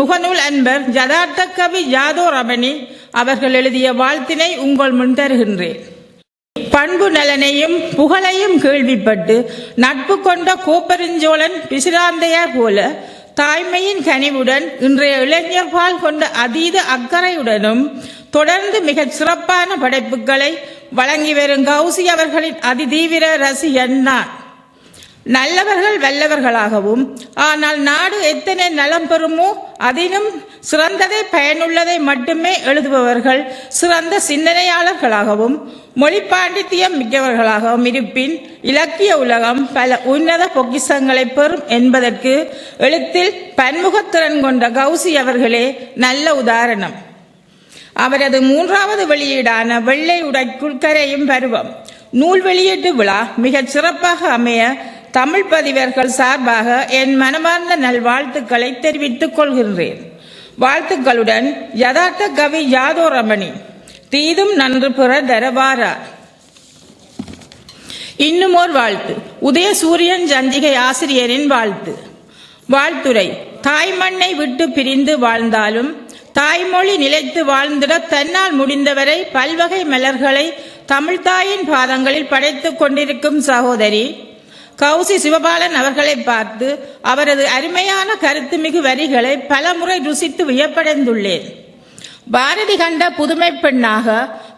முகநூல் அன்பர் ஜதார்த்த கவி யாதோ ரமணி அவர்கள் எழுதிய வாழ்த்தினை உங்கள் முன் தருகின்றேன். பண்பு நலனையும் புகழையும் கேள்விப்பட்டு நட்பு கொண்ட கோப்பெருஞ்சோழன் பிசிராந்தையார் போல தாய்மையின் கனிவுடன் இன்றைய இளைஞர்பால் கொண்ட அதீத அக்கறையுடனும் தொடர்ந்து மிகச் சிறப்பான படைப்புகளை வழங்கி வரும் கௌசி அவர்களின் அதிதீவிர ரசிகன் நான். நல்லவர்கள் வல்லவர்களாகவும் ஆனால் நாடு எத்தனை நலம் பெறுமோ அதிலும் சிறந்ததை பயனுள்ளதை மட்டுமே எழுதுபவர்கள் சிறந்த சிந்தனையாளர்களாகவும் மொழி பாண்டித்தியம் மிக்கவர்களாகவும் இருப்பின் இலக்கிய உலகம் பல உன்னத பொக்கிசங்களை பெறும் என்பதற்கு எழுத்தில் பன்முகத்திறன் கொண்ட கௌசி அவர்களே நல்ல உதாரணம். அவரது மூன்றாவது வெளியீடான வெள்ளை உடைக்குள் பருவம் நூல் வெளியீட்டு விழா மிகச் சிறப்பாக அமைய தமிழ் பதிவர்கள் சார்பாக என் மனமார்ந்த நல்வாழ்த்துக்களை தெரிவித்துக் கொள்கின்றேன். வாழ்த்துக்களுடன் யதார்த்த கவி யாதோ ரமணி தீதும் நன்று புற தரவாரா? இன்னும் ஓர் வாழ்த்து. உதய சூரியன் சஞ்சிகை ஆசிரியரின் வாழ்த்து. வாழ்த்துரை தாய்மண்ணை விட்டு பிரிந்து வாழ்ந்தாலும் தாய்மொழி நிலைத்து வாழ்ந்திட தன்னால் முடிந்தவரை பல்வகை மலர்களை தமிழ்தாயின் பாதங்களில் படைத்துக் கொண்டிருக்கும் சகோதரி கௌசி சிவபாலன் அவர்களை பார்த்து அவரது அருமையான கருத்துமிகு வரிகளை பலமுறை ருசித்து வியப்படைந்துள்ளேன். பாரதி கண்ட புதுமை பெண்ணாக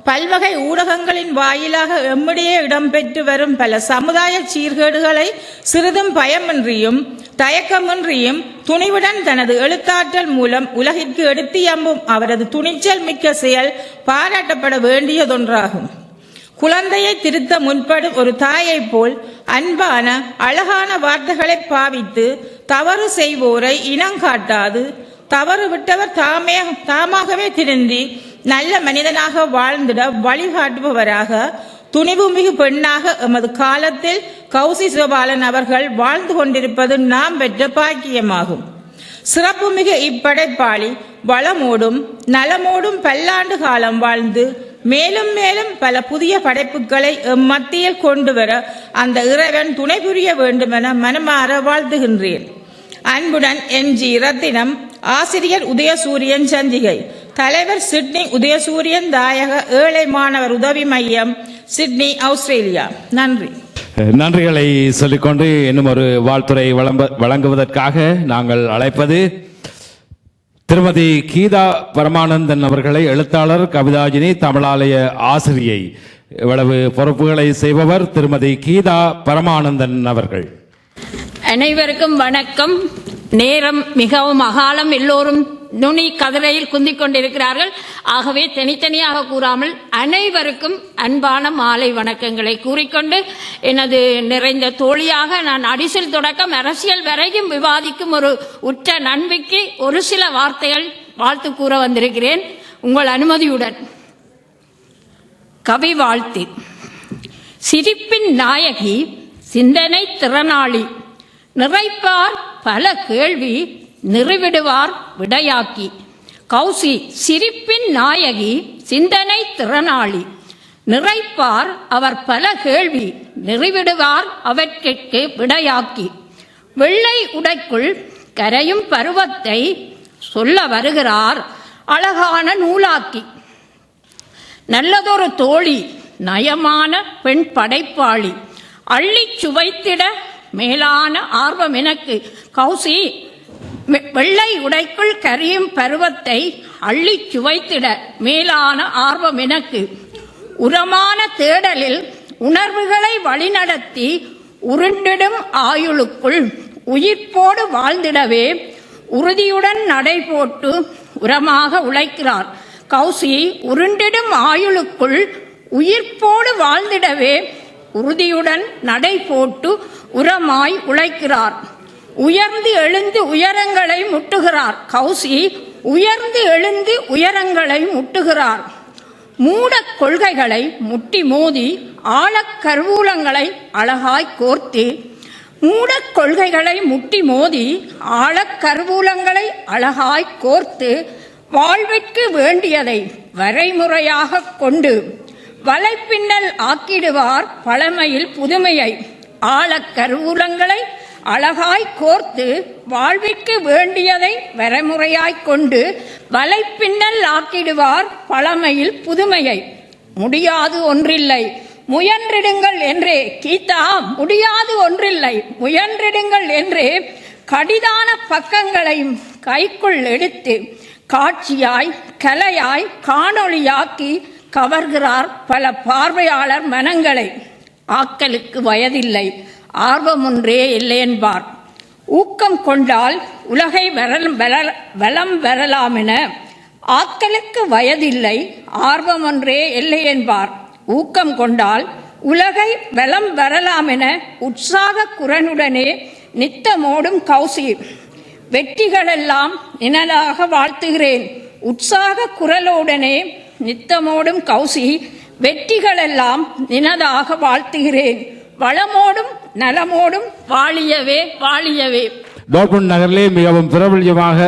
பல்வகை ஊடகங்களின் வாயிலாக எம்மிடையே இடம்பெற்று வரும் பல சமுதாய சீர்கேடுகளை சிறிதும் பயமின்றியும் தயக்கமின்றியும் துணிவுடன் தனது எழுத்தாற்றல் மூலம் உலகிற்கு எடுத்து எம்பும் அவரது துணிச்சல் மிக்க செயல் பாராட்டப்பட வேண்டியதொன்றாகும். குழந்தையை திருத்த முன்படும் ஒரு தாயைப் போல் அன்பான அழகான வார்த்தைகளை பாவித்து தவறு செய்வோரை இனங்காட்டாது தவறு விட்டவர் தாமே தாமாகவே திருந்தி நல்ல மனிதனாக வாழ்ந்திட வழிகாட்டுபவராக துணிவுமிகு பெண்ணாக எமது காலத்தில் கௌசி சிவபாலன் அவர்கள் வாழ்ந்து கொண்டிருப்பது நாம் பெற்ற பாக்கியமாகும். சிறப்புமிகு இப்படைப்பாளி வளமோடும் நலமோடும் பல்லாண்டு காலம் வாழ்ந்து மேலும் மேலும் பல புதிய படைப்புகளை எம் மத்தியில் கொண்டு வர அந்த இறைவன் துணை புரிய வேண்டுமென மனமாற வாழ்த்துகின்றேன். அன்புடன் எம் ஜி ரத்தினம் ஆசிரியர் உதயசூரியன் சந்திகை தலைவர் சிட்னி உதயசூரியன் தாயக ஏழை மாணவர் உதவி மையம் சிட்னி ஆஸ்திரேலியா. நன்றி. நன்றிகளை சொல்லிக்கொண்டு இன்னும் ஒரு வாழ்த்துறை வழங்குவதற்காக நாங்கள் அழைப்பது திருமதி கீதா பரமானந்தன் அவர்களை எழுத்தாளர் கவிதாஜினி தமிழாலய ஆசிரியை. இவ்வளவு பொறுப்புகளை செய்பவர் திருமதி கீதா பரமானந்தன் அவர்கள். அனைவருக்கும் வணக்கம். நேரம் மிகவும் அகாலம் எல்லோரும் நுனி கதிரையில் குந்திக் கொண்டிருக்கிறார்கள். ஆகவே தனித்தனியாக கூறாமல் அனைவருக்கும் அன்பான மாலை வணக்கங்களை கூறிக்கொண்டு எனது நிறைந்த தோழியாக நான் அடிசில் தொடக்கம் அரசியல் வரையும் விவாதிக்கும் ஒரு உற்ற நன்மைக்கு ஒரு சில வார்த்தைகள் வாழ்த்து கூற வந்திருக்கிறேன். உங்கள் அனுமதியுடன். கவி வாழ்த்து. சிரிப்பின் நாயகி சிந்தனை திறனாளி நிறைப்பார் பல கேள்வி நிறைவிடுவார் விடையாக்கி. கௌசி சிரிப்பின் நாயகி சிந்தனை திறனாளி. நிறைப்பார் அவர் பல கேள்வி நிறைவிடுவார் அவற்றிற்கு விடையாக்கி. வெள்ளை உடைக்குள் கரையும் பருவத்தை சொல்ல வருகிறார் அழகான நூலாக்கி. நல்லதொரு தோழி நயமான பெண் படைப்பாளி. அள்ளிச் சுவைத்திட மேலான ஆர்வம் எனக்கு. கௌசி வெள்ளை உடைக்குள் கரியும் பருவத்தை அள்ளிச் சுவைத்திட மேலான ஆர்வம் எனக்கு. உரமான தேடலில் உணர்வுகளை வழிநடத்தி உருண்டிடும் ஆயுளுக்குள் உயிர்ப்போடு வாழ்ந்திடவே உறுதியுடன் நடை போட்டு உரமாக உழைக்கிறார். கௌசி உருண்டிடும் ஆயுளுக்குள் உயிர்ப்போடு வாழ்ந்திடவே உறுதியுடன் நடை போட்டு உரமாய் உழைக்கிறார். உயர்ந்து எழுந்து உயரங்களை முட்டுகிறார். கௌசி உயர்ந்து எழுந்து உயரங்களை முட்டுகிறார். மூடக் கொள்கைகளை முட்டி மோதி ஆழக் கருவூலங்களை அழகாய் கோர்த்து மூடக் கொள்கைகளை முட்டி மோதி ஆழக் கருவூலங்களை அழகாய் கோர்த்து வாழ்விற்கு வேண்டியதை வரைமுறையாக கொண்டு வலைப்பின்னல் ஆக்கிடுவார் பழமையில் புதுமையை. ஆழக் கருவூலங்களை அழகாய் கோர்த்து வாழ்விற்கு வேண்டியதை வரைமுறையாய்க் கொண்டு வலைப்பின்னல் ஆக்கிடுவார் பழமையில் புதுமையை. முடியாது ஒன்றில்லை. முயன்றிடுங்கள் என்றே கீதா முடியாது ஒன்றில்லை. முயன்றிடுங்கள் என்றே கடிதான பக்கங்களையும் கைக்குள் எடுத்து காட்சியாய் கலையாய் காணொளியாக்கி கவர்கிறார் பல பார்வையாளர் மனங்களை. ஆக்கலுக்கு வயதில்லை. ஆர்வம் ஒன்றே இல்லை என்பார் ஊக்கம் கொண்டால் உலகை வரல் வள- வலம் வரலாமென ஆக்கலுக்கு வயதில்லை ஆர்வம் ஒன்றே இல்லை என்பார் ஊக்கம் கொண்டால் உலகை வலம் வரலாமென உற்சாக குரனுடனே நித்தமோடும் கௌசி வெற்றிகளெல்லாம் நினதாக வாழ்த்துகிறேன். உற்சாக குரலோடனே நித்தமோடும் கௌசி வெற்றிகளெல்லாம் நினதாக வாழ்த்துகிறேன். வளமோடும் நலமோடும் வாழியவே வாழியவே. டோர்ட்முண்ட் நகரிலே மிகவும் பிரபல்யமாக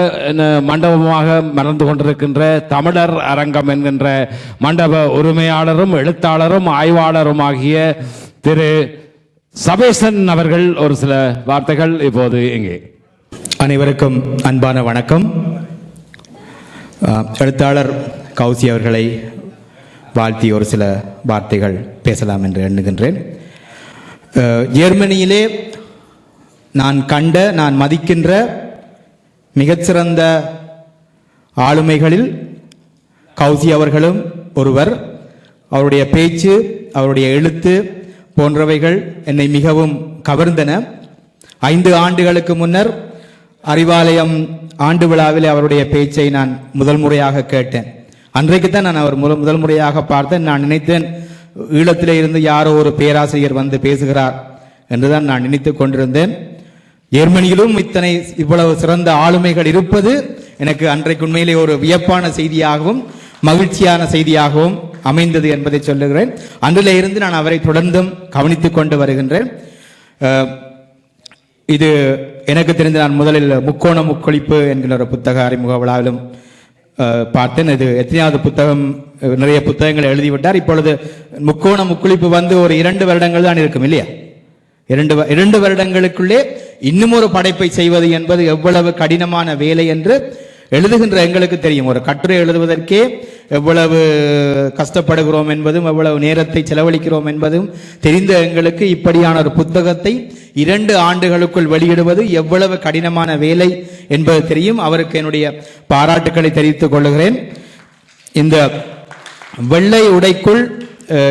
மண்டபமாக மறந்து கொண்டிருக்கின்ற தமிழர் அரங்கம் என்கின்ற மண்டப உரிமையாளரும் எழுத்தாளரும் ஆய்வாளரும் ஆகிய திரு. சபேசன் அவர்கள் ஒரு சில வார்த்தைகள் இப்போது இங்கே. அனைவருக்கும் அன்பான வணக்கம். எழுத்தாளர் கௌசி அவர்களை வாழ்த்தி ஒரு சில வார்த்தைகள் பேசலாம் என்று எண்ணுகின்றேன். ஜெர்மனியிலே நான் கண்ட நான் மதிக்கின்ற மிகச்சிறந்த ஆளுமைகளில் கௌசி அவர்களும் ஒருவர். அவருடைய பேச்சு அவருடைய எழுத்து போன்றவைகள் என்னை மிகவும் கவர்ந்தன. ஐந்து ஆண்டுகளுக்கு முன்னர் அறிவாலயம் ஆண்டு விழாவில் அவருடைய பேச்சை நான் முதல் முறையாக கேட்டேன். அன்றைக்கு தான் நான் அவர் முதல் முதல் முறையாக பார்த்தேன். நான் நினைத்தேன் ஈழத்திலே இருந்து யாரோ ஒரு பேராசிரியர் வந்து பேசுகிறார் என்றுதான் நான் நினைத்துக் கொண்டிருந்தேன். ஜெர்மனியிலும் இத்தனை இவ்வளவு சிறந்த ஆளுமைகள் இருப்பது எனக்கு அன்றைக்கு உண்மையிலே ஒரு வியப்பான செய்தியாகவும் மகிழ்ச்சியான செய்தியாகவும் அமைந்தது என்பதை சொல்லுகிறேன். அன்றிலே இருந்து நான் அவரை தொடர்ந்தும் கவனித்துக் கொண்டு வருகின்றேன். இது எனக்கு தெரிந்து நான் முதலில் முக்கோண முக்கொழிப்பு என்கிற ஒரு புத்தக அறிமுக விழாவிலும் பார்த்தேன் இது எத்தனையாவது புத்தகம் நிறைய புத்தகங்களை எழுதிவிட்டார் இப்பொழுது முக்கோண முக்குளிப்பு வந்து ஒரு இரண்டு வருடங்கள் தான் இருக்கும் இல்லையா இரண்டு வ- இரண்டு வருடங்களுக்குள்ளே இன்னும் ஒரு படைப்பை செய்வது என்பது எவ்வளவு கடினமான வேலை என்று எழுதுகின்ற எங்களுக்கு தெரியும் ஒரு கட்டுரை எழுதுவதற்கே எவ்வளவு கஷ்டப்படுகிறோம் என்பதும் எவ்வளவு நேரத்தை செலவழிக்கிறோம் என்பதும் தெரிந்த எங்களுக்கு இப்படியான ஒரு புத்தகத்தை இரண்டு ஆண்டுகளுக்குள் வெளியிடுவது எவ்வளவு கடினமான வேலை என்பது தெரியும். அவருக்கு என்னுடைய பாராட்டுக்களை தெரிவித்துக் கொள்கிறேன். இந்த வெள்ளை உடைக்குள்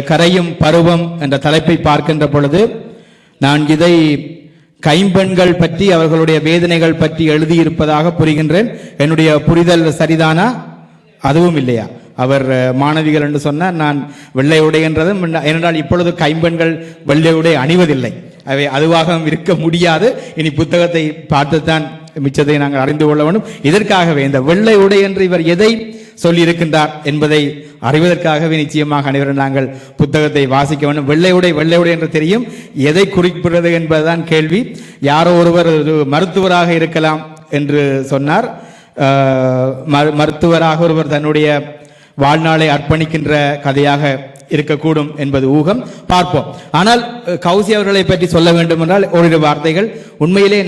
கரையும் பருவம் என்ற தலைப்பை பார்க்கின்ற பொழுது நான் இதை கைம்பெண்கள் பற்றி அவர்களுடைய வேதனைகள் பற்றி எழுதியிருப்பதாக புரிகின்றேன். என்னுடைய புரிதல் சரிதானா? அதுவும் இல்லையா? அவர் மாணவிகள் என்று சொன்னார் நான் வெள்ளை உடை என்றதும் ஏனென்றால் இப்பொழுது கைம்பெண்கள் வெள்ளை உடை அணிவதில்லை. அவை அதுவாக இருக்க முடியாது. இனி புத்தகத்தை பார்த்துத்தான் மிச்சத்தை நாங்கள் அறிந்து கொள்ள வேண்டும். இதற்காகவே இந்த வெள்ளை உடை என்று இவர் எதை சொல்லியிருக்கின்றார் என்பதை அறிவதற்காகவே நிச்சயமாக அனைவரும் நாங்கள் புத்தகத்தை வாசிக்க வேண்டும். வெள்ளை உடை வெள்ளை உடை என்று தெரியும். எதை குறிப்பிடுறது என்பதுதான் கேள்வி. யாரோ ஒருவர் ஒரு மருத்துவராக இருக்கலாம் என்று சொன்னார். மரு- மருத்துவராக ஒருவர் தன்னுடைய வாழ்நாளை அர்ப்பணிக்கின்ற கதையாக இருக்கக்கூடும் என்பது ஊகம். பார்ப்போம். ஆனால் கௌசி அவர்களை பற்றி சொல்ல வேண்டும் என்றால் ஓரிரு வார்த்தைகள். உண்மையிலே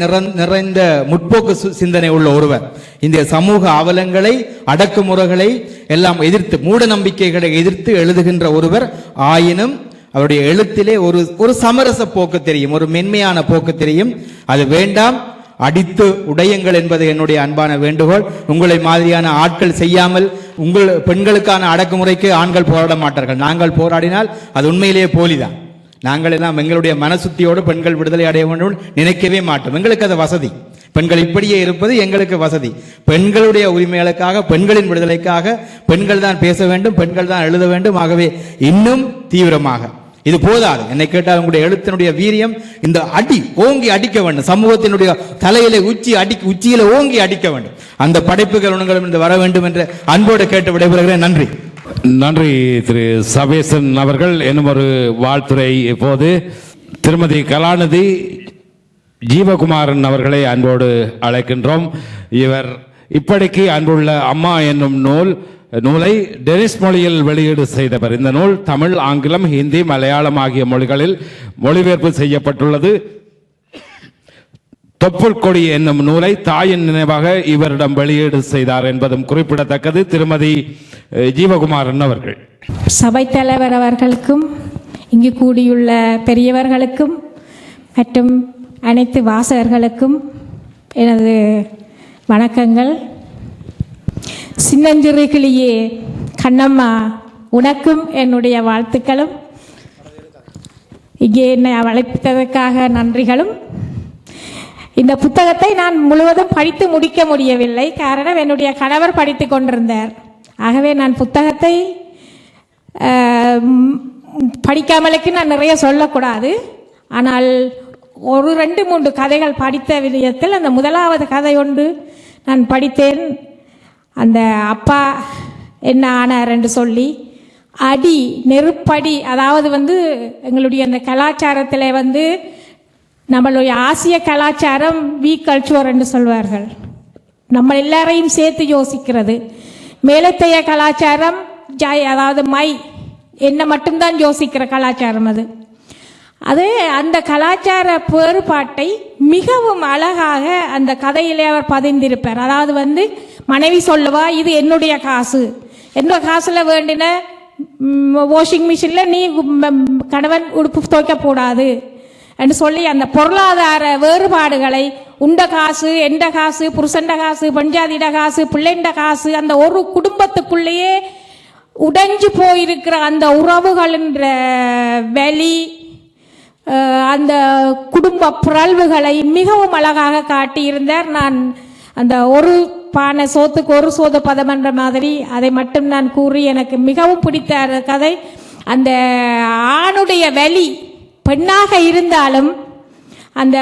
நிறைந்த முற்போக்கு சிந்தனை உள்ள ஒருவர். இந்த சமூக அவலங்களை அடக்குமுறைகளை எல்லாம் எதிர்த்து மூட நம்பிக்கைகளை எதிர்த்து எழுதுகின்ற ஒருவர் ஆயினும் அவருடைய எழுத்திலே ஒரு ஒரு சமரச போக்கு தெரியும். ஒரு மென்மையான போக்கு தெரியும். அது வேண்டாம். அடித்து உடையுங்கள் என்பது என்னுடைய அன்பான வேண்டுகோள். உங்களை மாதிரியான ஆட்கள் செய்யாமல் உங்கள் பெண்களுக்கான அடக்குமுறைக்கு ஆண்கள் போராட மாட்டார்கள். நாங்கள் போராடினால் அது உண்மையிலேயே போலிதான். நாங்கள் எல்லாம் எங்களுடைய மனசுத்தியோடு பெண்கள் விடுதலை அடைய வேண்டும் நினைக்கவே மாட்டோம். எங்களுக்கு அது வசதி. பெண்கள் இப்படியே இருப்பது எங்களுக்கு வசதி. பெண்களுடைய உரிமைகளுக்காக பெண்களின் விடுதலைக்காக பெண்கள் தான் பேச வேண்டும் பெண்கள் தான் எழுத வேண்டும். ஆகவே இன்னும் தீவிரமாக இது போதாது. என்னை கேட்டால் உங்களுடைய எழுத்தினுடைய வீரியம் இந்த அடி ஓங்கி அடிக்க வேண்டும். சமூகத்தினுடைய தலையில உச்சி அடி உச்சியில ஓங்கி அடிக்க வேண்டும். அந்த படைப்புகள் உணங்களும் இந்த வர வேண்டும் என்று அன்போடு கேட்டு விடைபெறுகிறேன். நன்றி. நன்றி திரு சபேசன் அவர்கள். என்னும் ஒரு வாழ்த்துறை இப்போது. திருமதி கலாநிதி ஜீவகுமாரன் அவர்களை அன்போடு அழைக்கின்றோம். இவர் இப்படிக்கு அன்புள்ள அம்மா என்னும் நூல் நூலை டெரிஸ் மொழியில் வெளியீடு செய்தவர். இந்த நூல் தமிழ் ஆங்கிலம் ஹிந்தி மலையாளம் ஆகிய மொழிகளில் மொழிபெயர்ப்பு செய்யப்பட்டுள்ளது. தொப்புள் கொடி என்னும் நூலை தாயின் நினைவாக இவரிடம் வெளியீடு செய்தார் என்பதும் குறிப்பிடத்தக்கது. திருமதி ஜீவகுமாரன் அவர்கள். சபைத் தலைவர் அவர்களுக்கும் இங்கு கூடியுள்ள பெரியவர்களுக்கும் மற்றும் அனைத்து வாசகர்களுக்கும் எனது வணக்கங்கள். சின்னஞ்சிறு கிளியே கண்ணம்மா உனக்கும் என்னுடைய வாழ்த்துக்களும். இங்கே என்னை அழைத்ததற்காக நன்றிகளும். இந்த புத்தகத்தை நான் முழுவதும் படித்து முடிக்க முடியவில்லை. காரணம் என்னுடைய கணவர் படித்து கொண்டிருந்தார். ஆகவே நான் புத்தகத்தை படிக்காமலுக்கு நான் நிறைய சொல்லக்கூடாது. ஆனால் ஒரு ரெண்டு மூன்று கதைகள் படித்த விதத்தில் அந்த முதலாவது கதை ஒன்று நான் படித்தேன். அந்த அப்பா என்ன ஆனார் என்று சொல்லி அடி நெருப்படி அதாவது வந்து எங்களுடைய அந்த கலாச்சாரத்தில் வந்து நம்மளுடைய ஆசிய கலாச்சாரம் வீ கல்ச்சுவர் என்று சொல்வார்கள். நம்ம எல்லாரையும் சேர்த்து யோசிக்கிறது. மேலத்தைய கலாச்சாரம் ஜாய் அதாவது மை என்ன மட்டும்தான் யோசிக்கிற கலாச்சாரம் அது. அது அந்த கலாச்சார வேறுபாட்டை மிகவும் அழகாக அந்த கதையிலே அவர் பதிந்திருப்பார். அதாவது வந்து மனைவி சொல்லுவா இது என்னுடைய காசு. என்னோட காசுல வேண்டின வாஷிங் மிஷினில் நீ கணவன் உடுப்பு துவைக்க கூடாது என்று சொல்லி அந்த பொருளாதார வேறுபாடுகளை உண்ட காசு எந்த காசு புருஷண்ட காசு பஞ்சாதிட காசு பிள்ளைண்ட காசு அந்த ஒரு குடும்பத்துக்குள்ளேயே உடைஞ்சு போயிருக்கிற அந்த உறவுகளின்ற வெளி அந்த குடும்ப புரள்வுகளை மிகவும் அழகாக காட்டியிருந்தார். நான் அந்த ஒரு பானை சோத்துக்கு ஒரு சோத பதம் என்ற மாதிரி அதை மட்டும் நான் கூறி எனக்கு மிகவும் பிடித்த கதை. அந்த ஆணுடைய வலி பெண்ணாக இருந்தாலும் அந்த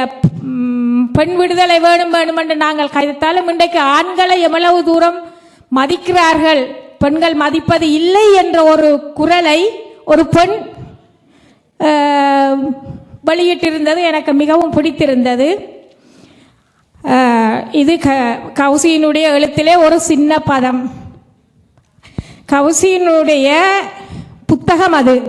பெண் விடுதலை வேணும் வேணும் என்று நாங்கள் கைத்தாலும் இன்றைக்கு ஆண்களை எவ்வளவு தூரம் மதிக்கிறார்கள் பெண்கள் மதிப்பது இல்லை என்ற ஒரு குரலை ஒரு பெண் வெளியிட்டிருந்தது எனக்கு மிகவும் பிடித்திருந்தது. இது க கௌசியினுடைய எழுத்திலே ஒரு சின்ன பதம். கௌசியினுடைய புத்தகம் அது.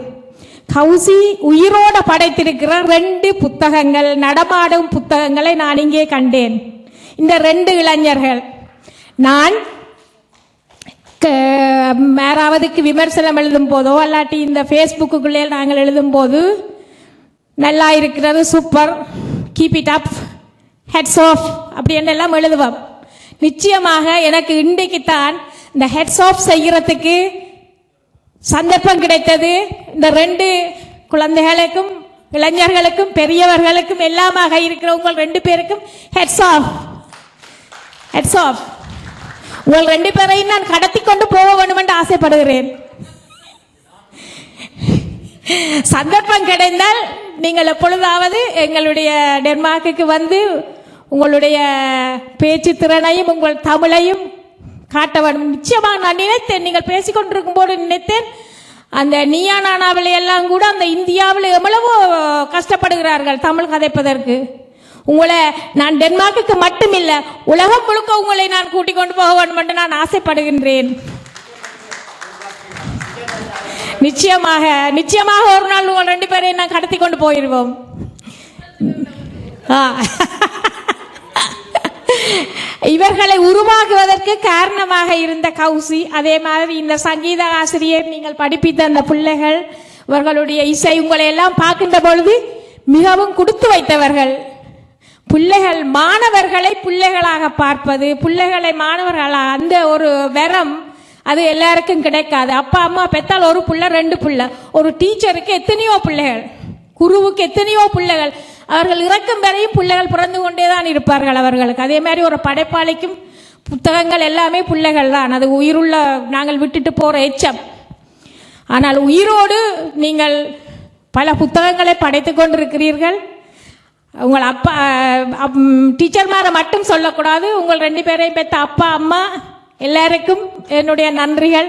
கவுசி உயிரோட படைத்திருக்கிற ரெண்டு புத்தகங்கள் நடமாடும் புத்தகங்களை நான் இங்கே கண்டேன். இந்த ரெண்டு இளைஞர்கள். நான் க- யாராவதுக்கு விமர்சனம் எழுதும் போதோ அல்லாட்டி இந்த ஃபேஸ்புக்குள்ளே நாங்கள் எழுதும் போது நல்லா இருக்கிறது super keep it up hats off அப்படி எல்லாம் எழுதுவோம் நிச்சயமாக எனக்கு இன்றைக்குத்தான் இந்த ஹெட்ஸ் ஆஃப் செய்கிறதுக்கு சந்தர்ப்பம் கிடைத்தது. இந்த ரெண்டு குழந்தைகளுக்கும் இளைஞர்களுக்கும் பெரியவர்களுக்கும் எல்லாமாக இருக்கிற உங்கள் ரெண்டு பேருக்கும் ஹெட்ஸ் ஆஃப் ஹெட்ஸ் ஆஃப் உங்கள் ரெண்டு பேரையும் நான் கடத்தி கொண்டு போக வேண்டும் என்று ஆசைப்படுகிறேன். சந்தர்ப்பம் கிடைந்தால் நீங்கள் எப்பொழுதாவது எங்களுடைய டென்மார்க்குக்கு வந்து உங்களுடைய பேச்சு திறனையும் உங்கள் தமிழையும் காட்ட வேண்டும் நிச்சயமாக நான் நினைத்தேன் நீங்கள் பேசிக்கொண்டிருக்கும் போது நினைத்தேன். அந்த நீயா நானாவில் எல்லாம் கூட அந்த இந்தியாவில் எவ்வளவோ கஷ்டப்படுகிறார்கள் தமிழ் கதைப்பதற்கு. உங்களை நான் டென்மார்க்குக்கு மட்டுமில்லை உலகம் முழுக்க உங்களை நான் கூட்டிக் கொண்டு போக வேண்டும் என்று நான் ஆசைப்படுகின்றேன். நிச்சயமாக நிச்சயமாக ஒரு நாள் உங்கள் ரெண்டு பேரையும் நான் கடத்தி கொண்டு போயிடுவோம் இவர்களை உருவாக்குவதற்கு காரணமாக இருந்த கௌசி அதே மாதிரி இந்த சங்கீத ஆசிரியர் நீங்கள் படிப்பித்த அந்த பிள்ளைகள் இவர்களுடைய இசை உங்களை எல்லாம் பார்க்கின்ற பொழுது மிகவும் கொடுத்து வைத்தவர்கள். பிள்ளைகள் மாணவர்களை பிள்ளைகளாக பார்ப்பது பிள்ளைகளை மாணவர்களாக அந்த ஒரு வெறம் அது எல்லாருக்கும் கிடைக்காது. அப்பா அம்மா பெத்தால் ஒரு பிள்ளை ரெண்டு பிள்ளை. ஒரு டீச்சருக்கு எத்தனையோ பிள்ளைகள்? குருவுக்கு எத்தனையோ பிள்ளைகள்? அவர்கள் இறக்கும் வரையும் பிள்ளைகள் பிறந்து கொண்டே தான் இருப்பார்கள் அவர்களுக்கு. அதே மாதிரி ஒரு படைப்பாளிக்கும் புத்தகங்கள் எல்லாமே பிள்ளைகள் தான். அது உயிருள்ள நாங்கள் விட்டுட்டு போகிற எச்சம். ஆனால் உயிரோடு நீங்கள் பல புத்தகங்களை படைத்து கொண்டிருக்கிறீர்கள். உங்கள் அப்பா டீச்சர்மாரை மட்டும் சொல்லக்கூடாது. உங்கள் ரெண்டு பேரையும் பெற்ற அப்பா அம்மா எல்லாருக்கும் என்னுடைய நன்றிகள்.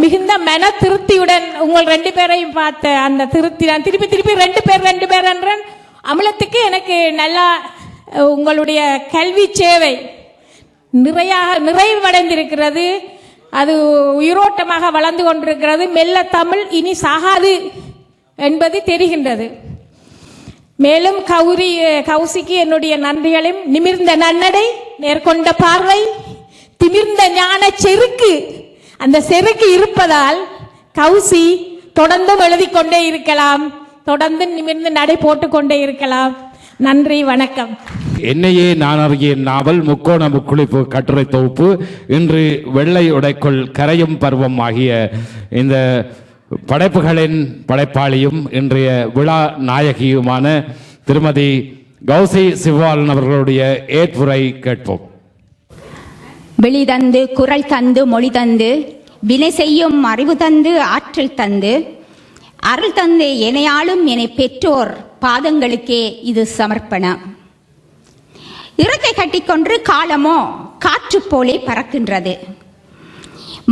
மிகுந்த மன திருப்தியுடன் உங்கள் ரெண்டு பேரையும் பார்த்த அந்த திருப்தி நான் திருப்பி திருப்பி ரெண்டு பேர் ரெண்டு பேர் என்றேன் அமலத்துக்கு எனக்கு நல்லா உங்களுடைய கல்வி சேவை நிறைய நிறைவடைந்திருக்கிறது. அது உயிரோட்டமாக வளர்ந்து கொண்டிருக்கிறது. மெல்ல தமிழ் இனி சாகாது என்பது தெரிகின்றது. மேலும் கௌரி கௌசிக்கு என்னுடைய நன்றிகளையும் நிமிர்ந்த நன்னடை நேர்கொண்ட பார்வை திமிர்ந்த ஞான செருக்கு. அந்த செருக்கு இருப்பதால் கௌசி தொடர்ந்தும் எழுதி கொண்டே இருக்கலாம். தொடர்ந்து நிமிர்ந்து நடை போட்டு கொண்டே இருக்கலாம். நன்றி வணக்கம். என்னையே நான் அறிய நாவல் முக்கோண முக்குளிப்பு கட்டுரை தொகுப்பு. இன்று வெள்ளை உடைக்குள் கரையும் பருவம் ஆகிய இந்த படைப்புகளின் படைப்பாளியும் இன்றைய விழா நாயகியுமான திருமதி கௌசி சிவாலன் அவர்களுடைய ஏற்புரை கேட்போம். வெளி தந்து குரல் தந்து மொழி தந்து வினை செய்யும் அறிவு தந்து ஆற்றல் தந்து அருள் தந்து எனையாளும் என பெற்றோர் பாதங்களுக்கே இது சமர்ப்பணம். இறக்கை கட்டிக்கொன்று காலமோ காற்று போலே பறக்கின்றது.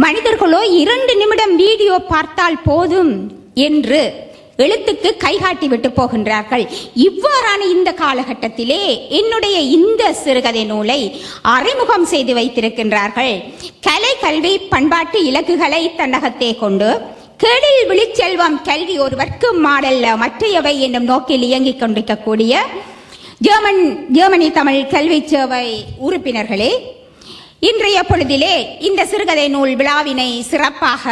மனிதர்களோ இரண்டு நிமிடம் வீடியோ பார்த்தால் போதும் என்று எழுத்துக்கு கைகாட்டி விட்டு போகின்றார்கள். இவ்வாறான இந்த காலகட்டத்திலே என்னுடைய இந்த சிறுகதை நூலை அறிமுகம் செய்து வைத்திருக்கின்றார்கள். கலை கல்வி பண்பாட்டு இலக்குகளை தன்னகத்தே கொண்டு கேடில் விழிச்செல்வம் கல்வி ஒருவர்க்கு மாடல்ல மற்றையவை என்னும் நோக்கில் இயங்கிக் கொண்டிருக்கக்கூடிய ஜெர்மன் ஜெர்மனி தமிழ் கல்வி சேவை உறுப்பினர்களே இன்றைய பொழுதிலே இந்த சிறுகதை நூல் விழாவினை சிறப்பாக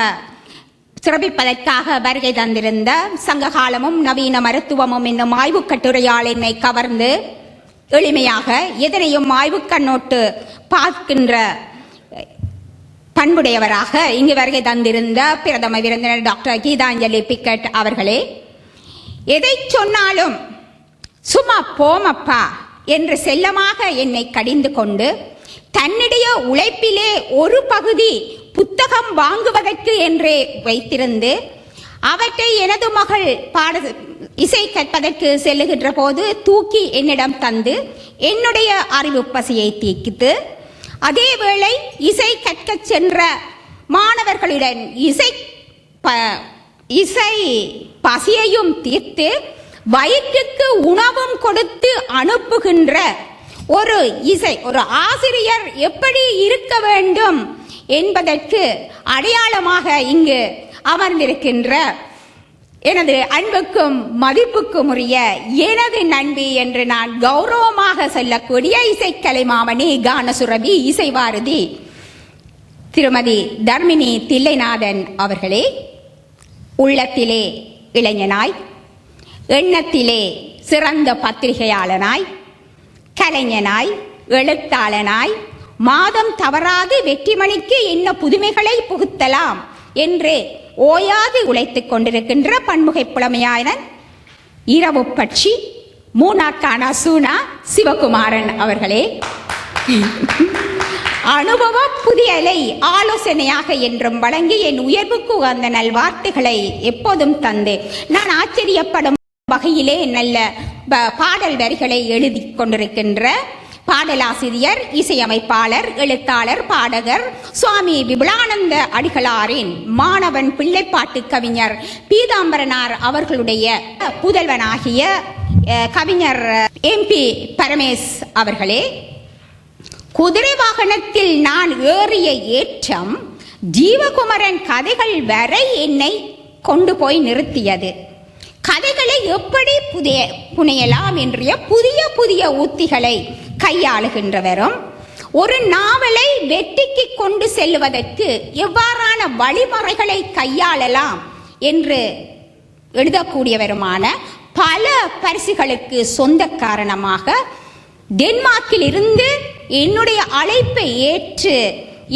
சிறப்பிப்பதற்காக வருகை தந்திருந்த சங்ககாலமும் நவீன மருத்துவமும் என்னும் ஆய்வுக் கட்டுரையால் என்னை கவர்ந்து எளிமையாக எதனையும் ஆய்வுக் கண்ணோட்டு பார்க்கின்ற பண்புடையவராக இங்கு வருகை தந்திருந்த பிரதம விருந்தினர் டாக்டர் கீதாஞ்சலி பிக்கட் அவர்களே. எதை சொன்னாலும் சும்மா போமப்பா என்று செல்லமாக என்னை கடிந்து கொண்டு தன்னுடைய உழைப்பிலே ஒரு பகுதி புத்தகம் வாங்குவதற்கு என்றே வைத்திருந்து அவற்றை எனது மகள் பாட இசை கற்பதற்கு செல்லுகின்ற போது தூக்கி என்னிடம் தந்து என்னுடைய அறிவு பசியை தீக்கித்து அதேவேளை இசை கற்கச் சென்ற மாணவர்களுடன் இசை ப- இசை பசியையும் தீர்த்து வயிற்றுக்கு உணவும் கொடுத்து அனுப்புகின்ற ஒரு இசை ஒரு ஆசிரியர் எப்படி இருக்க வேண்டும் என்பதற்கு அடையாளமாக இங்கு அமர்ந்திருக்கின்ற எனது அன்புக்கும் மதிப்புக்கும் உரிய எனது நண்பி என்று நான் கௌரவமாக சொல்லக்கூடிய இசைக்கலை மாமணி கானசுரபி இசைவாரதி திருமதி தர்மினி தில்லைநாதன் அவர்களே உள்ளத்திலே இளைஞனாய் எண்ணத்திலே சிறந்த பத்திரிகையாளனாய் கலைஞனாய் எழுத்தாளனாய் மாதம் தவறாது வெற்றிமணிக்கு என்ன புதுமைகளை புகுத்தலாம் என்று ஓயாது உழைத்துக் கொண்டிருக்கின்ற பன்முகை புலமையாளன் இரவு பட்சி மூனாக்கானா சூனா சிவகுமாரன் அவர்களே. அனுபவ புதியலை ஆலோசனையாக என்றும் வழங்கி என் உயர்வுக்கு உகந்த நல்வார்த்தைகளை எப்போதும் தந்து நான் ஆச்சரியப்படும் வகையிலே நல்ல ப- பாடல் வரிகளை எழுதி கொண்டிருக்கின்ற பாடலாசிரியர் இசையமைப்பாளர் எழுத்தாளர் பாடகர் சுவாமி விபுலானந்த அடிகளாரின் மாணவன் பிள்ளைப்பாட்டு கவிஞர் பீதாம்பரனார் அவர்களுடைய புதல்வனாகிய கவிஞர் எம்பி பரமேஷ் அவர்களே குதிரை வாகனத்தில் நான் ஏறிய ஏற்றம் ஜீவகுமரன் கதைகள் வரை என்னை கொண்டு போய் நிறுத்தியது. கதைகளை எப்படி புதிய புனையலாம் என்ற புதிய புதிய உத்திகளை கையாளுகின்றவரும் ஒரு நாவலை வெற்றிக்கு கொண்டு செல்வதற்கு எவ்வாறான வழிமுறைகளை கையாளலாம் என்று எழுதக்கூடியவருமான பல பரிசுகளுக்கு சொந்த காரணமாக டென்மார்க்கில் இருந்து என்னுடைய அழைப்பை ஏற்று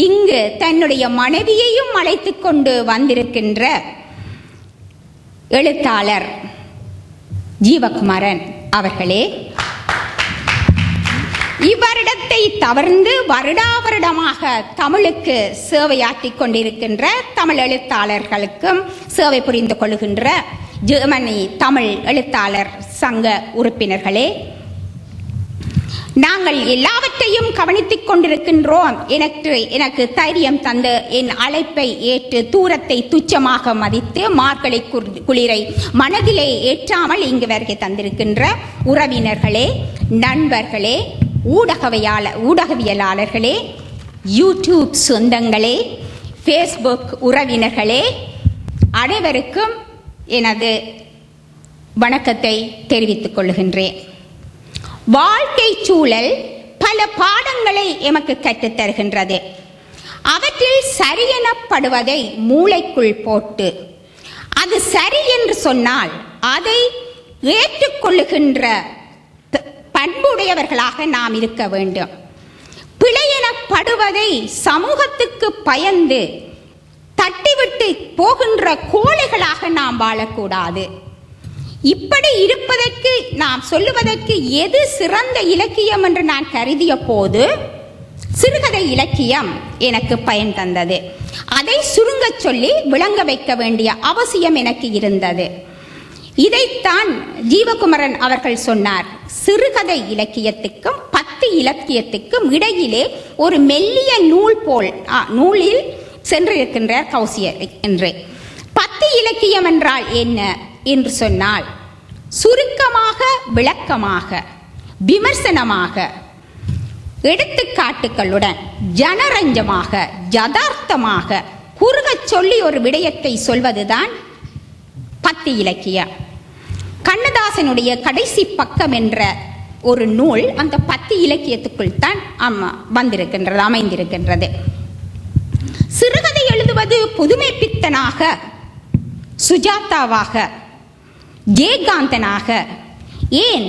இங்கு தன்னுடைய மனைவியையும் அழைத்து கொண்டு வந்திருக்கின்ற எழுத்தாளர் ஜீவகுமாரன் அவர்களே இவ்வருடத்தை தவிர்ந்து வருடா வருடமாக தமிழுக்கு சேவையாற்றிக் கொண்டிருக்கின்ற தமிழ் எழுத்தாளர்களுக்கும் சேவை புரிந்து கொள்கின்ற ஜெர்மனி தமிழ் எழுத்தாளர் சங்க உறுப்பினர்களே நாங்கள் எல்லாவற்றையும் கவனித்துக் கொண்டிருக்கின்றோம். எனக்கு எனக்கு தைரியம் தந்து என் அழைப்பை ஏற்று தூரத்தை துச்சமாக மதித்து மார்கழி குளிரை மனதிலே ஏற்றாமல் இங்கு வருகை தந்திருக்கின்ற உறவினர்களே நண்பர்களே ஊடகவியாள ஊடகவியலாளர்களே யூடியூப் சொந்தங்களே ஃபேஸ்புக் உறவினர்களே அனைவருக்கும் எனது வணக்கத்தை தெரிவித்துக் கொள்கின்றேன். வாழ்க்கை சூழல் பல பாடங்களை எமக்கு கற்றுத் தருகின்றது அவற்றில் சரியெனப்படுவதை மூளைக்குள் போட்டு அது சரி என்று சொன்னால் அதை ஏற்றுக்கொள்ளுகின்ற த- பண்புடையவர்களாக நாம் இருக்க வேண்டும். பிழையெனப்படுவதை சமூகத்துக்கு பயந்து தட்டிவிட்டு போகின்ற கோழைகளாக நாம் வாழக்கூடாது. இப்படி இருப்பதற்கு நாம் சொல்லுவதற்கு எது சிறந்த இலக்கியம் என்று நான் கருதிய போது சிறுகதை இலக்கியம் எனக்கு பயன் தந்தது. அதை சுருங்கச் சொல்லி விளங்க வைக்க வேண்டிய அவசியம் எனக்கு இருந்தது. இதைத்தான் ஜீவகுமரன் அவர்கள் சொன்னார். சிறுகதை இலக்கியத்துக்கும் பத்து இலக்கியத்துக்கும் இடையிலே ஒரு மெல்லிய நூல் போல் நூலில் சென்றிருக்கின்றார் கௌசியர் என்றே. பத்து இலக்கியம் என்றால் என்ன என்று சொன்னால் சுருக்கமாக விளக்கமாக விமர்சனமாக எடுத்துக்காட்டுகளுடன் ஜனரஞ்சமாக யதார்த்தமாக குறுகச் சொல்லி ஒரு விடயத்தை சொல்வதுதான் பத்து இலக்கியம். கண்ணதாசனுடைய கடைசி பக்கம் என்ற ஒரு நூல் அந்த பத்து இலக்கியத்துக்குள் தான் அம்மா வந்திருக்கின்றது அமைந்திருக்கின்றது. சிறுகதை எழுதுவது புதுமை பித்தனாக சுஜாதாவாக ஜெயகாந்தனாக ஏன்?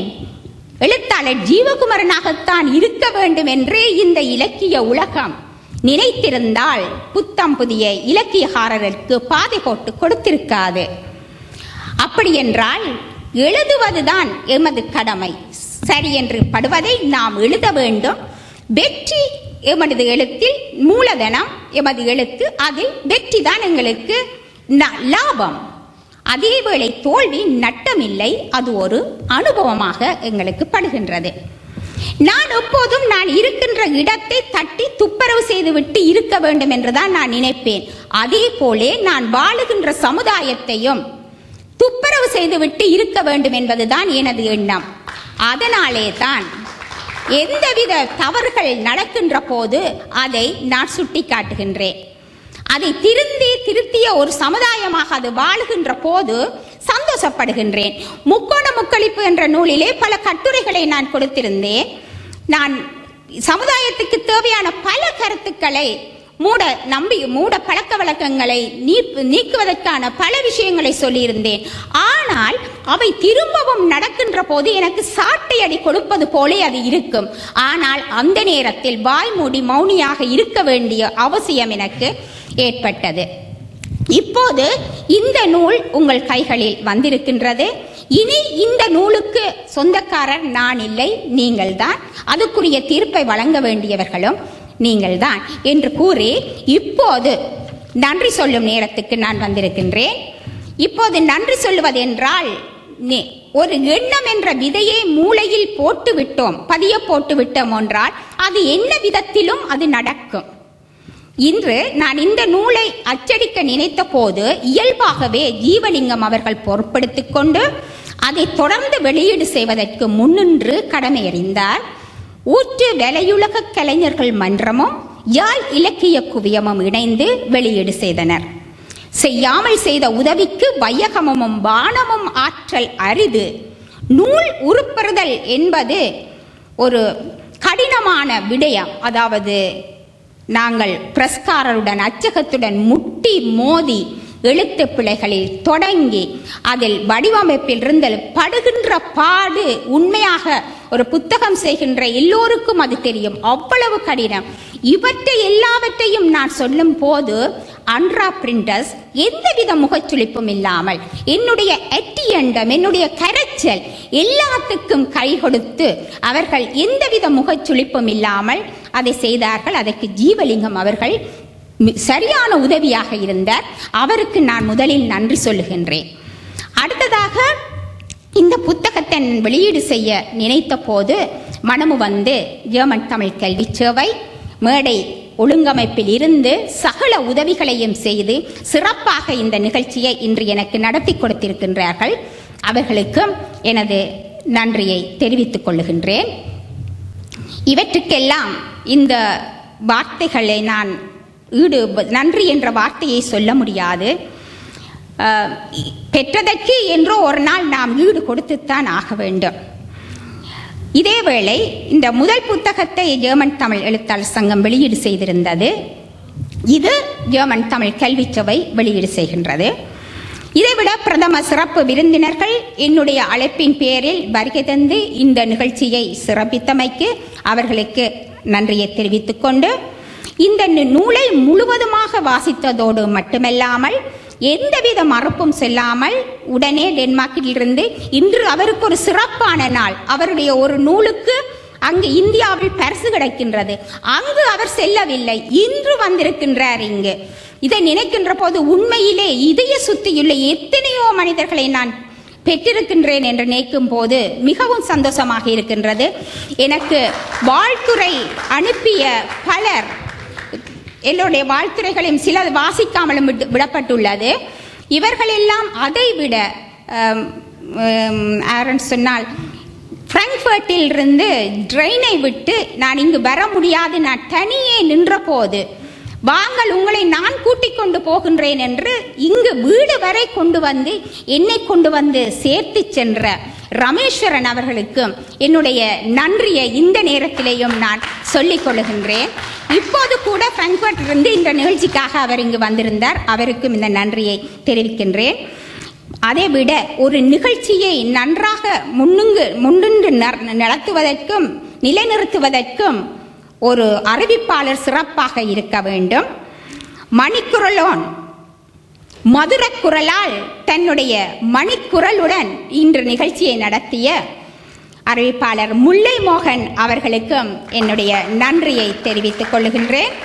எழுத்தாளர் ஜீவகுமரனாகத்தான் இருக்க வேண்டும் என்று இந்த இலக்கிய உலகம் நினைத்திருந்தால் புத்தம் புதிய இலக்கியகாரருக்கு பாதை போட்டு கொடுத்திருக்காது. அப்படி என்றால் எழுதுவதுதான் எமது கடமை. சரி என்று படுவதை நாம் எழுத வேண்டும். வெற்றி எமது எழுத்தில் மூலதனம் எமது எழுத்து அதில் வெற்றி தான் எங்களுக்கு லாபம். அதேவேளை தோல்வி நட்டமில்லை அது ஒரு அனுபவமாக எங்களுக்கு படுகின்றது. நான் எப்போதும் நான் இருக்கின்ற இடத்தை தட்டி துப்புரவு செய்துவிட்டு இருக்க வேண்டும் என்றுதான் நான் நினைப்பேன். அதே போலே நான் வாழுகின்ற சமுதாயத்தையும் துப்புரவு செய்துவிட்டு இருக்க வேண்டும் என்பதுதான் எனது எண்ணம். அதனாலே தான் எந்தவித தவறுகள் நடக்கின்ற போது அதை நான் சுட்டிக்காட்டுகின்றேன். அதை திருந்தி திருத்திய ஒரு சமுதாயமாக அது வாழுகின்ற போது சந்தோஷப்படுகின்றேன். முக்கோண முக்களிப்பு என்ற நூலிலே பல கட்டுரைகளை நான் கொடுத்திருந்தேன். நான் சமுதாயத்துக்கு தேவையான பல கருத்துக்களை மூட நம்பி மூட பழக்க வழக்கங்களை நீ- நீக்குவதற்கான பல விஷயங்களை சொல்லியிருந்தேன். ஆனால் அவை திரும்பவும் நடக்கின்ற போது எனக்கு சாட்டை அடி கொடுப்பது போலே அது இருக்கும். ஆனால் அந்த நேரத்தில் வாய் மூடி மௌனியாக இருக்க வேண்டிய அவசியம் எனக்கு ஏற்பட்டது. இப்போது இந்த நூல் உங்கள் கைகளில் வந்திருக்கின்றது. இனி இந்த நூலுக்கு சொந்தக்காரர் நான் இல்லை நீங்கள்தான். அதுக்குரிய தீர்ப்பை வழங்க வேண்டியவர்களும் நீங்கள்தான் என்று கூறி இப்போது நன்றி சொல்லும் நேரத்துக்கு நான் வந்திருக்கின்றேன். இப்போது நன்றி சொல்லுவது என்றால் நே- ஒரு எண்ணம் என்ற விதையை மூளையில் போட்டு விட்டோம் பதிய போட்டு விட்டோம் என்றால் அது என்ன விதத்திலும் அது நடக்கும். இன்று நான் இந்த நூலை அச்சடிக்க நினைத்த போது இயல்பாகவே ஜீவலிங்கம் அவர்கள் பொறுப்படுத்திக் கொண்டு அதை தொடர்ந்து வெளியீடு செய்வதற்கு முன்னின்று கடமையறிந்தார். ஊற்று வலையுலக கலைஞர்கள் மன்றமும் யாழ் இலக்கிய குவியமும் இணைந்து வெளியீடு செய்தனர். செய்யாமல் செய்த உதவிக்கு வையகமும் வானமும் ஆற்றல் அரிது. நூல் உருப்பெறுதல் என்பது ஒரு கடினமான விடயம். அதாவது நாங்கள் பிரஸ்காரருடன் அச்சகத்துடன் முட்டி மோதி எழுத்து பிழைகளில் தொடங்கி அதில் வடிவமைப்பில் இருந்தல் படுகின்ற பாடு உண்மையாக ஒரு புத்தகம் செய்கின்ற எல்லோருக்கும் அது தெரியும். அவ்வளவு கடினம். இவற்றை எல்லாவற்றையும் நான் சொல்லும் போது அன்ரா பிரிண்டர்ஸ் எந்தவித முகச்சுளிப்பும் இல்லாமல் என்னுடைய எட்டியண்டம் என்னுடைய கரைச்சல் எல்லாத்துக்கும் கை கொடுத்து அவர்கள் எந்தவித முகச்சுளிப்பும் இல்லாமல் அதை செய்தார்கள். அதற்கு ஜீவலிங்கம் அவர்கள் சரியான உதவியாக இருந்தார். அவருக்கு நான் முதலில் நன்றி சொல்லுகின்றேன். அடுத்ததாக இந்த புத்தகத்தை வெளியீடு செய்ய நினைத்த போது மனமு வந்து ஜெர்மன் தமிழ் கல்வி சேவை மேடை ஒழுங்கமைப்பில் இருந்து சகல உதவிகளையும் செய்து சிறப்பாக இந்த நிகழ்ச்சியை இன்று எனக்கு நடத்தி கொடுத்திருக்கின்றார்கள். அவர்களுக்கும் எனது நன்றியை தெரிவித்துக் கொள்ளுகின்றேன். இவற்றுக்கெல்லாம் இந்த வார்த்தைகளை நான் ஈடு நன்றி என்ற வார்த்தையை சொல்ல முடியாது. பெற்றதற்கு என்றோ ஒரு நாள் நாம் ஈடு கொடுத்துத்தான் ஆக வேண்டும். இதேவேளை இந்த முதல் புத்தகத்தை ஜெர்மன் தமிழ் எழுத்தாளர் சங்கம் வெளியீடு செய்திருந்தது. இது ஜெர்மன் தமிழ் கல்விச்சபை வெளியீடு செய்கின்றது. இதைவிட பிரதம சிறப்பு விருந்தினர்கள் என்னுடைய அழைப்பின் பேரில் வருகை தந்து இந்த நிகழ்ச்சியை சிறப்பித்தமைக்கு அவர்களுக்கு நன்றியை தெரிவித்துக்கொண்டு இந்த நூலை முழுவதுமாக வாசித்ததோடு மட்டுமல்லாமல் எந்தவித மறுப்பும் செல்லாமல் உடனே டென்மார்க்கிலிருந்து இன்று அவருக்கு ஒரு சிறப்பான நாள். அவருடைய ஒரு நூலுக்கு அங்கு இந்தியாவில் பரிசு கிடைக்கின்றது. அங்கு அவர் செல்லவில்லை. இன்று வந்திருக்கின்றார் இங்கு. இதை நினைக்கின்ற போது உண்மையிலே இதய சுத்தியுள்ள எத்தனையோ மனிதர்களை நான் பெற்றிருக்கின்றேன் என்று நினைக்கும் போது மிகவும் சந்தோஷமாக இருக்கின்றது. எனக்கு வாழ்த்துறை அனுப்பிய பலர் எல்லோருடைய வாழ்த்துறைகளையும் சில வாசிக்காமலும் விட்டு- விடப்பட்டுள்ளது. இவர்களெல்லாம் அதை விட ஆரன் சொன்னால் பிராங்க்ஃபர்ட்டில் இருந்து ட்ரெயினை விட்டு நான் இங்கு வர முடியாது. நான் தனியே நின்றபோது வாங்கள் உங்களை நான் கூட்டிக் கொண்டு போகின்றேன் என்று இங்கு வீடு வரை கொண்டு வந்து என்னை கொண்டு வந்து சேர்த்து சென்ற ரமேஸ்வரன் அவர்களுக்கும் என்னுடைய நன்றியை இந்த நேரத்திலேயும் நான் சொல்லிக் கொள்கின்றேன். இப்போது கூட பிராங்க்ஃபர்ட் இருந்து இந்த நிகழ்ச்சிக்காக அவர் இங்கு வந்திருந்தார். அவருக்கும் இந்த நன்றியை தெரிவிக்கின்றேன். அதைவிட ஒரு நிகழ்ச்சியை நன்றாக முன்னுங்கு முன்னின்று நர்- நடத்துவதற்கும் நிலைநிறுத்துவதற்கும் ஒரு அறிவிப்பாளர் சிறப்பாக இருக்க வேண்டும். மணிக்குரலோன் மதுரக்குரலால் தன்னுடைய மணிக்குரலுடன் இன்று நிகழ்ச்சியை நடத்திய அறிவிப்பாளர் முல்லை மோகன் அவர்களுக்கும் என்னுடைய நன்றியை தெரிவித்துக் கொள்கின்றேன்